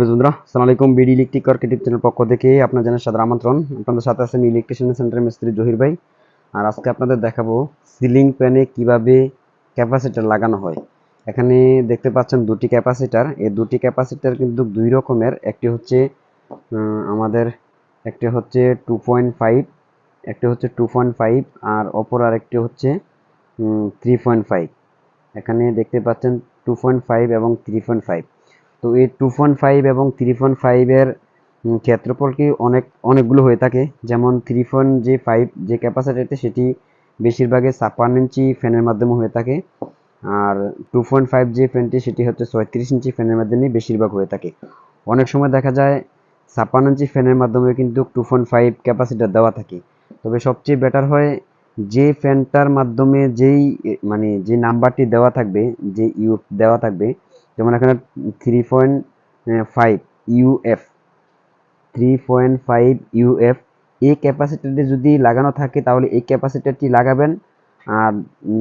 বন্ধুরা, আসসালামু আলাইকুম। বিডি ইলেকট্রিক ওয়ার্ক চ্যানেল পক্ষ থেকে আপনার জানার সাদর আমন্ত্রণ। আপনাদের সাথে আছেন ইলেকট্রিশিয়ান সেন্টার মিস্ত্রি জহির ভাই। আর আজকে আপনাদের দেখাবো সিলিং ফ্যানে কীভাবে ক্যাপাসিটার লাগানো হয়। এখানে দেখতে পাচ্ছেন দুটি ক্যাপাসিটার এই দুটি ক্যাপাসিটার কিন্তু দুই রকমের। একটি হচ্ছে আমাদের, একটি হচ্ছে টু পয়েন্ট ফাইভ একটি হচ্ছে টু পয়েন্ট ফাইভ আর অপর আরেকটি হচ্ছে থ্রি পয়েন্ট ফাইভ এখানে দেখতে পাচ্ছেন টু পয়েন্ট ফাইভ এবং থ্রি পয়েন্ট ফাইভ তো এই টু পয়েন্ট ফাইভ এবং থ্রি পয়েন্ট ফাইভের ক্ষেত্রফল কি অনেক, অনেকগুলো হয়ে থাকে। যেমন থ্রি পয়েন্ট যে ফাইভ যে ক্যাপাসিটিতে সেটি বেশিরভাগই ছাপ্পান্ন ইঞ্চি ফ্যানের মাধ্যমে হয়ে থাকে। আর টু পয়েন্ট ফাইভ যে ফ্যানটি সেটি হচ্ছে ছয়ত্রিশ ইঞ্চি ফ্যানের মাধ্যমে বেশিরভাগ হয়ে থাকে। অনেক সময় দেখা যায় ছাপ্পান্ন ইঞ্চি ফ্যানের মাধ্যমে কিন্তু টু পয়েন্ট ফাইভ ক্যাপাসিটার দেওয়া থাকে। তবে সবচেয়ে বেটার হয় যে ফ্যানটার মাধ্যমে যেই মানে যে নাম্বারটি দেওয়া থাকবে, যে ইউ দেওয়া থাকবে যেমন এখানে three point five UF three point five UF এই ক্যাপাসিটারটি যদি লাগানো থাকে, তাহলে এই ক্যাপাসিটারটি লাগাবেন। আর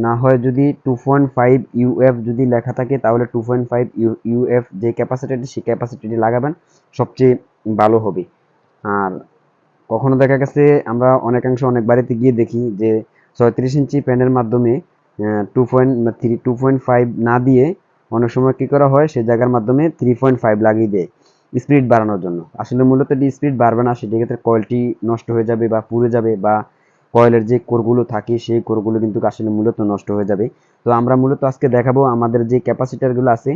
না হয় যদি টু পয়েন্ট ফাইভ ইউএফ যদি লেখা থাকে, তাহলে two point five U UF যে ক্যাপাসিটারটি সেই ক্যাপাসিটিটি লাগাবেন, সবচেয়ে ভালো হবে। আর কখনো দেখা গেছে, আমরা অনেকাংশ অনেক বাড়িতে গিয়ে দেখি যে ছয়ত্রিশ ইঞ্চি প্যানের মাধ্যমে two point three two point five না দিয়ে অনেক সময় কী করা হয় সেই জায়গার মাধ্যমে থ্রি পয়েন্ট ফাইভ লাগিয়ে দেয় স্পিড বাড়ানোর জন্য। আসলে মূলত এটি স্পিড বাড়বে না সেটি ক্ষেত্রে কয়েলটি নষ্ট হয়ে যাবে বা পুড়ে যাবে বা কয়েলের যে কোরগুলো থাকে, সেই কোরগুলো কিন্তু আসলে মূলত নষ্ট হয়ে যাবে। তো আমরা মূলত আজকে দেখাবো আমাদের যে ক্যাপাসিটারগুলো আছে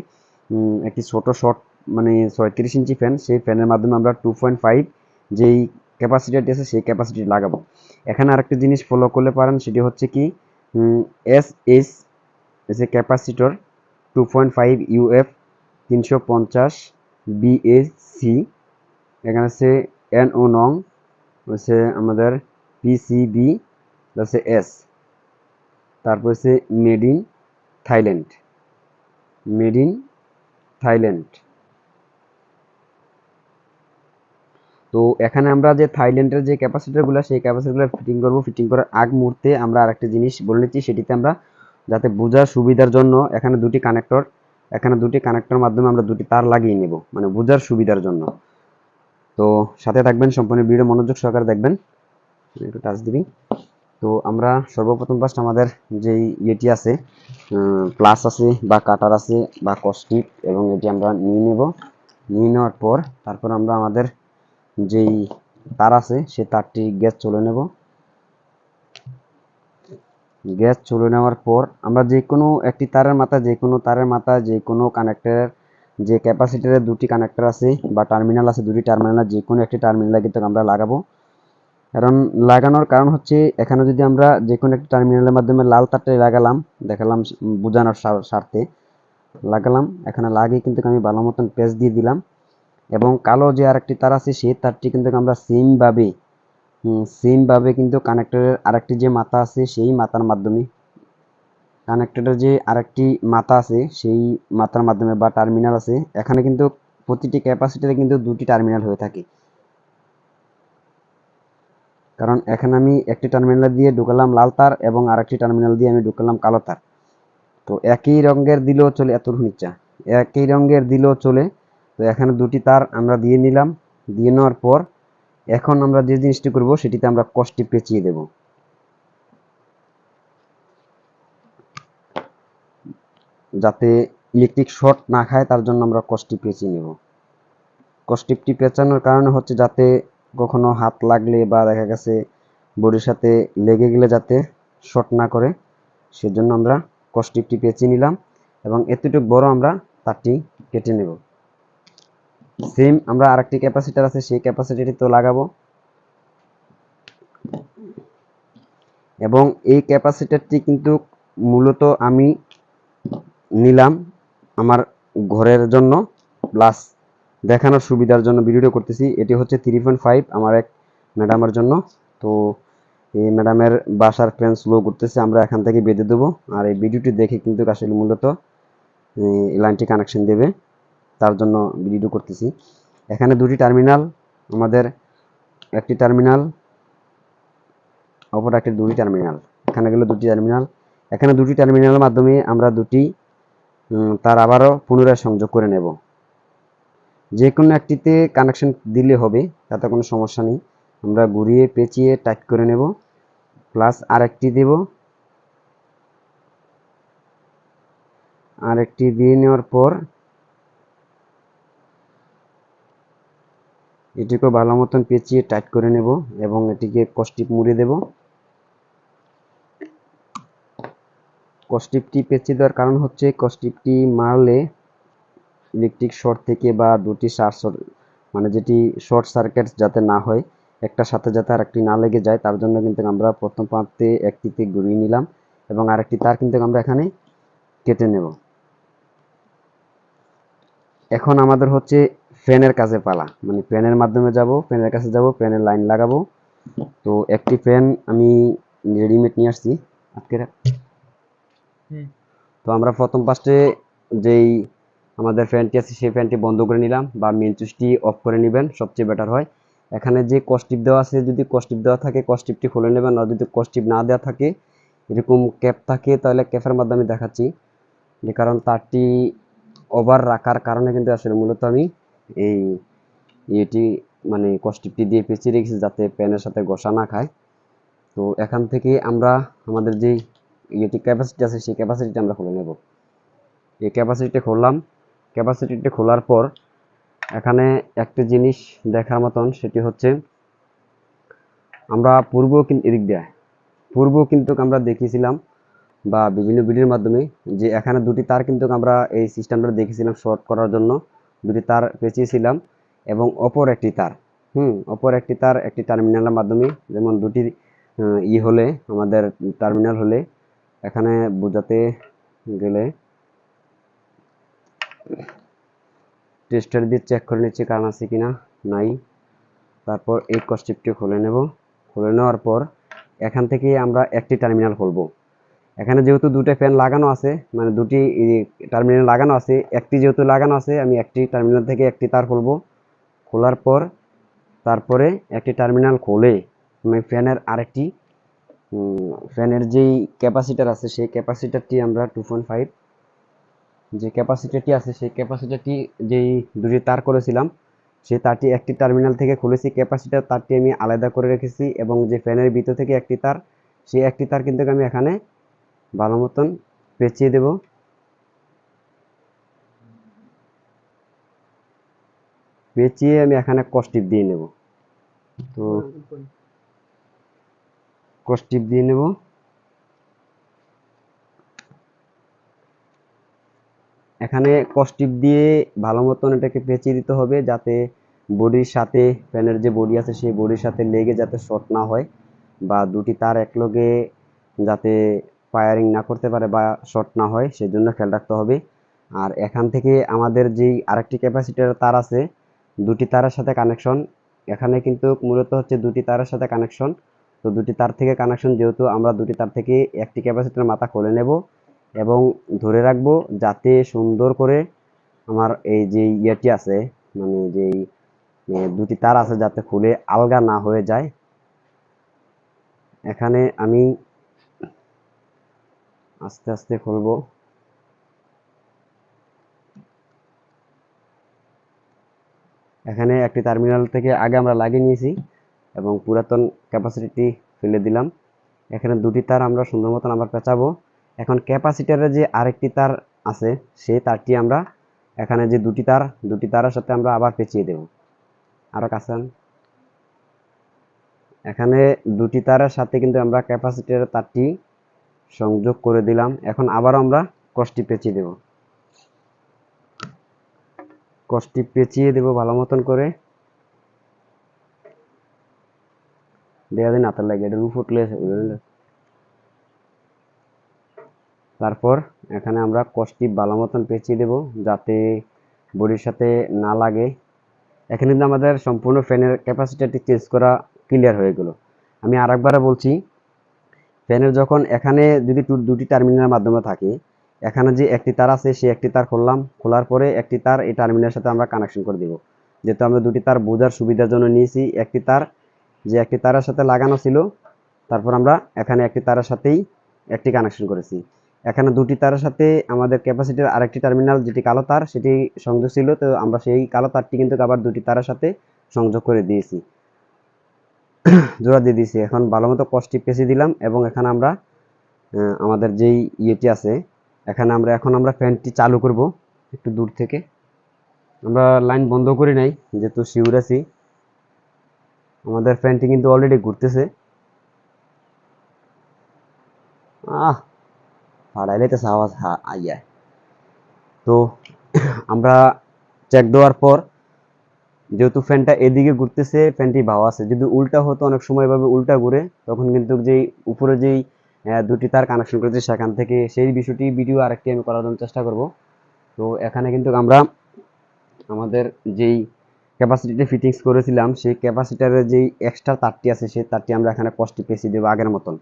একটি ছোট শর্ট মানে ছয়ত্রিশ ইঞ্চি ফ্যান সেই ফ্যানের মাধ্যমে আমরা টু পয়েন্ট ফাইভ যেই ক্যাপাসিটারটি আছে, সেই ক্যাপাসিটি লাগাবো। এখানে আরেকটি জিনিস ফলো করলে পারেন, সেটি হচ্ছে কি S S S A capacitor two point five UF তিনশো পঞ্চাশ বিএসি এখানে হচ্ছে এন ও নং হচ্ছে আমাদের পিসিবি হচ্ছে এস তারপর হচ্ছে made in Thailand made in Thailand তো এখানে আমরা যে থাইল্যান্ডের যে ক্যাপাসিটারগুলো সেই ক্যাপাসিটারগুলো ফিটিং করব। ফিটিং করার আগ মুহূর্তে আমরা আরেকটা জিনিস বলে নিচ্ছি, সেটিতে আমরা যাতে বোঝার সুবিধার জন্য এখানে দুটি কানেক্টর এখানে দুটি কানেক্টর মাধ্যমে আমরা দুটি তার লাগিয়ে নেব মানে বোঝার সুবিধার জন্য। তো সাথে থাকবেন, সম্পূর্ণ ভিডিও মনোযোগ সহকারে দেখবেন। একটু টাচ দিবি। তো আমরা সর্বপ্রথম ফার্স্ট আমাদের যেই ইয়েটি আছে প্লাস আছে বা কাটার আছে বা কস্টিপ এবং এটি আমরা নিয়ে নেব। নিয়ে নেওয়ার পর তারপর আমরা আমাদের যেই তার আছে সে তারটি গ্যাস চলে নেব। গ্যাস চলে নেওয়ার পর আমরা যে কোনো একটি তারের মাথা যে কোনো তারের মাথা যে কোনো কানেক্টরের যে ক্যাপাসিটারের দুটি কানেক্টর আছে বা টার্মিনাল আছে, দুটি টার্মিনাল যে কোনো একটি টার্মিনালে কিন্তু আমরা লাগাবো। কারণ লাগানোর কারণ হচ্ছে এখানে যদি আমরা যে কোনো একটি টার্মিনালের মাধ্যমে লাল তারটা লাগালাম, দেখালাম বোঝানোর স্বা- স্বার্থে, লাগালাম, এখানে লাগিয়ে কিন্তু আমি ভালো মতন পেঁচ দিয়ে দিলাম এবং কালো যে আরেকটি তার আছে, সেই তারটি কিন্তু আমরা সেমভাবে সেমভাবে কিন্তু কানেক্টরের আরেকটি যে মাথা আছে, সেই মাথার মাধ্যমে। কানেক্টরের যে আরেকটি মাথা আছে, সেই মাথার মাধ্যমে বা টার্মিনাল আছে, এখানে কিন্তু প্রতিটি ক্যাপাসিটারে কিন্তু দুটি টার্মিনাল হয়ে থাকে। কারণ এখানে আমি একটি টার্মিনাল দিয়ে ঢুকালাম লাল তার এবং আরেকটি টার্মিনাল দিয়ে আমি ঢুকালাম কালো তার। তো একই রঙের দিলেও চলে এত নিচা একই রঙের দিলেও চলে। তো এখানে দুটি তার আমরা দিয়ে নিলাম। দিয়ে নেওয়ার পর এখন আমরা যে জিনিসটি করব, সেটিতে আমরা কষ্টি পেঁচিয়ে দেব। যাতে ইলেকট্রিক শর্ট না খায়, তার জন্য আমরা কষ্টি পেঁচিয়ে নেব। কষ্টিপটি পেঁচানোর কারণে হচ্ছে যাতে কখনো হাত লাগলে বা দেখা গেছে বডির সাথে লেগে গেলে যাতে শর্ট না করে, সেজন্য আমরা কষ্টিপটি পেঁচিয়ে নিলাম এবং এতটুকু বড় আমরা তারটি কেটে নেব। সেম আমরা আরেকটি ক্যাপাসিটার আছে, সেই ক্যাপাসিটারটি তো লাগাবো। এবং এই ক্যাপাসিটারটি কিন্তু মূলত আমি নিলাম আমার ঘরের জন্য প্লাস দেখানোর সুবিধার জন্য ভিডিওটা করতেছি। এটি হচ্ছে থ্রি পয়েন্ট ফাইভ আমার এক ম্যাডামের জন্য। তো এই ম্যাডামের বাসার ফ্যান স্লো করতেছে আমরা এখান থেকে বেঁধে দেবো। আর এই ভিডিওটি দেখে কিন্তু আসলে মূলত লাইনটি কানেকশন দেবে। তার জন্য ভিডিও করতেছি। এখানে দুটি টার্মিনাল আমাদের একটি টার্মিনাল অপর একটি দুটি টার্মিনাল এখানে গেলে দুটি টার্মিনাল এখানে দুটি টার্মিনালের মাধ্যমে আমরা দুটি তার আবারও পুনরায় সংযোগ করে নেব। যে কোনো একটিতে কানেকশন দিলে হবে, তাতে কোনো সমস্যা নেই। আমরা ঘুরিয়ে, পেঁচিয়ে টাইট করে নেব। প্লাস আরেকটি দেব। আরেকটি দিয়ে নেওয়ার পর এটিকে ভালো মতন পেঁচিয়ে টাইট করে নেব এবং এটিকে কষ্টিপ মুড়ে দেব। কষ্টিপটি পেঁচিয়ে দেওয়ার কারণ হচ্ছে কষ্টিপটি মারলে ইলেকট্রিক শর্ট থেকে বা দুটি শার্ট মানে যেটি শর্ট সার্কিট যাতে না হয় একটার সাথে যাতে আরেকটি না লেগে যায়, তার জন্য কিন্তু আমরা প্রথম প্রান্তে একটিতে ঘুরিয়ে নিলাম এবং আরেকটি তার কিন্তু আমরা এখানে কেটে নেব। এখন আমাদের হচ্ছে ফ্যানের কাছে পালা। মানে ফ্যানের মাধ্যমে যাব ফ্যানের কাছে যাব ফ্যানের লাইন লাগাবো। তো একটি ফ্যান আমি রেডিমেড নিয়ে আসছি আজকে তো আমরা প্রথম ফার্স্টে যেই আমাদের ফ্যানটি আছে সেই ফ্যানটি বন্ধ করে নিলাম বা মেন সুইচটি অফ করে নেবেন সবচেয়ে বেটার হয়। এখানে যে কস্টিপ দেওয়া আছে যদি কস্টিপ দেওয়া থাকে কস্টিপটি খুলে নেবেন আর যদি কস্টিপ না দেওয়া থাকে এরকম ক্যাপ থাকে তাহলে ক্যাপের মাধ্যমে দেখাচ্ছি। যে কারণ তারটি ওভার রাখার কারণে কিন্তু আসলে মূলত আমি এই এটি মানে কস্টিপটি দিয়ে পেঁচিয়ে রেখেছি যাতে প্যানের সাথে ঘষা না খায়। তো এখান থেকে আমরা আমাদের যেই ইয়েটি ক্যাপাসিটি আছে, সেই ক্যাপাসিটিটা আমরা খুলে নেব। এই ক্যাপাসিটিটা খুললাম। ক্যাপাসিটিটা খোলার পর এখানে একটা জিনিস দেখার মতন, সেটি হচ্ছে আমরা পূর্ব কিন্তু এদিক দিয়ে পূর্ব কিন্তু আমরা দেখিয়েছিলাম বা বিভিন্ন ভিডিওর মাধ্যমে যে এখানে দুটি তার কিন্তু আমরা এই সিস্টেমটা দেখেছিলাম শর্ট করার জন্য। দুটি তার পেঁচিয়েছিলাম এবং অপর একটি তার, হুম, অপর একটি তার একটি টার্মিনালের মাধ্যমে, যেমন দুটি ই হলে, আমাদের টার্মিনাল হলে, এখানে বোঝাতে গেলে টেস্টার দিয়ে চেক করে নিচ্ছি কারণ আছে কিনা, নাই, তারপর এই কস্টিপটি খুলে নেব, খুলে নেওয়ার পর এখান থেকে আমরা একটি টার্মিনাল খুলব। এখানে যেহেতু দুটো ফ্যান লাগানো আছে মানে দুটি টার্মিনাল লাগানো আছে, একটি যেহেতু লাগানো আছে, আমি একটি টার্মিনাল থেকে একটি তার খুলব। খোলার পর তারপরে একটি টার্মিনাল খুলে আমি ফ্যানের আরেকটি ফ্যানের যেই ক্যাপাসিটার আছে, সেই ক্যাপাসিটারটি আমরা টু পয়েন্ট ফাইভ যে ক্যাপাসিটারটি আছে, সেই ক্যাপাসিটারটি যেই দুটি তার করেছিলাম, সেই তারটি একটি টার্মিনাল থেকে খুলেছি। ক্যাপাসিটার তারটি আমি আলাদা করে রেখেছি এবং যে ফ্যানের ভিতর থেকে একটি তার, সেই একটি তার কিন্তু আমি এখানে ভালো মতন পেঁচিয়ে দেব। পেঁচিয়ে আমি এখানে কস্টিপ দিয়ে নেব। তো কস্টিপ দিয়ে নেব। এখানে কস্টিপ দিয়ে ভালো মতন এটাকে পেঁচিয়ে দিতে হবে যাতে বডির সাথে ফ্যানের যে বডি আছে সেই বডির সাথে লেগে যাতে শর্ট না হয় বা দুটি তার একলগে যাতে ফায়ারিং না করতে পারে বা শর্ট না হয় সেই জন্য খেয়াল রাখতে হবে। আর এখান থেকে আমাদের যেই আরেকটি ক্যাপাসিটার তার আছে, দুটি তারের সাথে কানেকশন এখানে কিন্তু মূলত হচ্ছে দুটি তারের সাথে কানেকশন তো দুটি তার থেকে কানেকশন যেহেতু আমরা দুটি তার থেকে একটি ক্যাপাসিটার মাথা খুলে নেব এবং ধরে রাখব যাতে সুন্দর করে আমার এই যে ইয়েটি আছে মানে যেই দুটি তার আছে যাতে খুলে আলগা না হয়ে যায়। এখানে আমি আস্তে আস্তে খুলবো। এখানে একটি টার্মিনাল থেকে আগে আমরা লাগিয়ে নিয়েছি এবং পুরাতন ক্যাপাসিটি ফেলে দিলাম। এখানে দুটি তার আমরা সুন্দর মতন আবার পেঁচাবো। এখন ক্যাপাসিটারের যে আরেকটি তার আছে, সেই তারটি আমরা এখানে যে দুটি তার, দুটি তারের সাথে আমরা আবার পেঁচিয়ে দেব। আরও কাছে এখানে দুটি তারের সাথে কিন্তু আমরা ক্যাপাসিটারের তারটি সংযোগ করে দিলাম। এখন আবার আমরা কষ্টি পেঁচিয়ে দেব। কষ্টি পেঁচিয়ে দেব ভালো মতন করে। দেওয়া দিন হাতের লাগে এটা রুফ উঠলে তারপর এখানে আমরা কষ্টি ভালো মতন পেঁচিয়ে দেব যাতে বডির সাথে না লাগে। এখানে কিন্তু আমাদের সম্পূর্ণ ফ্যানের ক্যাপাসিটিটি চেঞ্জ করা ক্লিয়ার হয়ে গেল। আমি আরেকবার বলছি ফ্যানের যখন এখানে যদি দুটি টার্মিনালের মাধ্যমে থাকে, এখানে যে একটি তার আছে, সেই একটি তার খুললাম, খোলার পরে একটি তার এই টার্মিনালের সাথে আমরা কানেকশন করে দিব। যেহেতু আমরা দুটি তার বোঝার সুবিধার জন্য নিয়েছি, একটি তার, যে একটি তারের সাথে লাগানো ছিল, তারপর আমরা এখানে একটি তারের সাথেই একটি কানেকশন করেছি। এখানে দুটি তারের সাথে আমাদের ক্যাপাসিটির আরেকটি টার্মিনাল যেটি কালো তার, সেটি সংযোগ ছিল, তো আমরা সেই কালো তারটি কিন্তু আবার দুটি তারের সাথে সংযোগ করে দিয়েছি। জোড়া দিয়ে দিয়েছি। এখন ভালো মতো কষ্টি পেঁচে দিলাম এবং এখানে আমরা আমাদের যেই ইয়েটি আছে, এখানে আমরা, এখন আমরা ফ্যানটি চালু করব একটু দূর থেকে। আমরা লাইন বন্ধ করি নাই, যেহেতু শিউর আছি। আমাদের ফ্যানটি কিন্তু অলরেডি ঘুরতেছে। আহ হারাইলেতেছে আওয়াজ, হা আইয়া তো, আমরা চেক দেওয়ার পর যেহেতু ফ্যানটা এদিকে ঘুরতেছে ফ্যানটি ভাও আছে। যদি উল্টা হতো, অনেক সময় এভাবে উল্টা ঘুরে, তখন কিন্তু যেই উপরে যেই দুটি তার কানেকশন করেছে সেখান থেকে সেই বিষয়টি ভিডিও আরেকটি আমি করার জন্য চেষ্টা করব। তো এখানে কিন্তু আমরা আমাদের যেই ক্যাপাসিটিতে ফিটিংস করেছিলাম, সেই ক্যাপাসিটারের যেই এক্সট্রা তারটি আছে, সেই তারটি আমরা এখানে কষ্টি পেঁচিয়ে দেবো আগের মতন।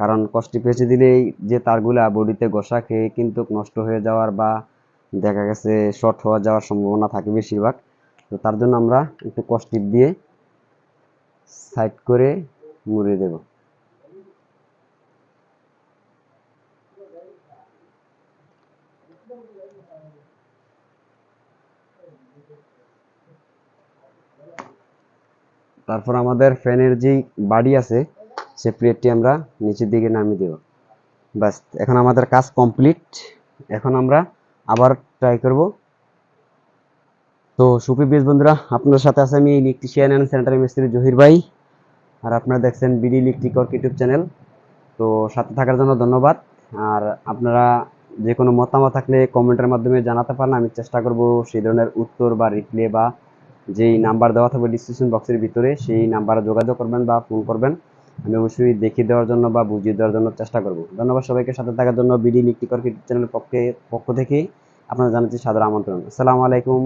কারণ কষ্টি পেঁচে দিলেই যে তারগুলা বডিতে ঘষা খেয়ে কিন্তু নষ্ট হয়ে যাওয়ার বা দেখা গেছে শর্ট হওয়া যাওয়ার সম্ভাবনা থাকে বেশিরভাগ। তো তার জন্য আমরা একটু কষ্টিপ দিয়ে সাইড করে মুড়ে দেব। তারপর আমাদের ফ্যানের যে বাড়ি আছে, সে প্লেটটি আমরা নিচের দিকে নামিয়ে দেব। ব্যাস, এখন আমাদের কাজ কমপ্লিট। এখন আমরা আবার ট্রাই করব তো সুপি বেশ বন্ধুরা আপনার সাথে আছে আমি ইলেকট্রিশিয়ান অ্যান্ড স্যানিটারি মিস্ত্রি জহির ভাই। আর আপনারা দেখছেন BD electric work YouTube channel. তো সাথে থাকার জন্য ধন্যবাদ। আর আপনারা যে কোনো মতামত থাকলে কমেন্টের মাধ্যমে জানাতে পারেন। আমি চেষ্টা করব সেই ধরনের উত্তর বা রিপ্লে বা যেই নাম্বার দেওয়া থাকবে ডিসক্রিপশন বক্সের ভিতরে, সেই নাম্বারে যোগাযোগ করবেন বা ফোন করবেন। আমি অবশ্যই দেখিয়ে দেওয়ার জন্য বা বুঝিয়ে দেওয়ার জন্য চেষ্টা করব। ধন্যবাদ সবাইকে সাথে থাকার জন্য বিডি ইলেকট্রিক ওয়ার্ক ইউটিউব চ্যানেলের পক্ষে পক্ষ থেকে আপনারা জানাচ্ছি সাদর আমন্ত্রণ। আসসালামু আলাইকুম।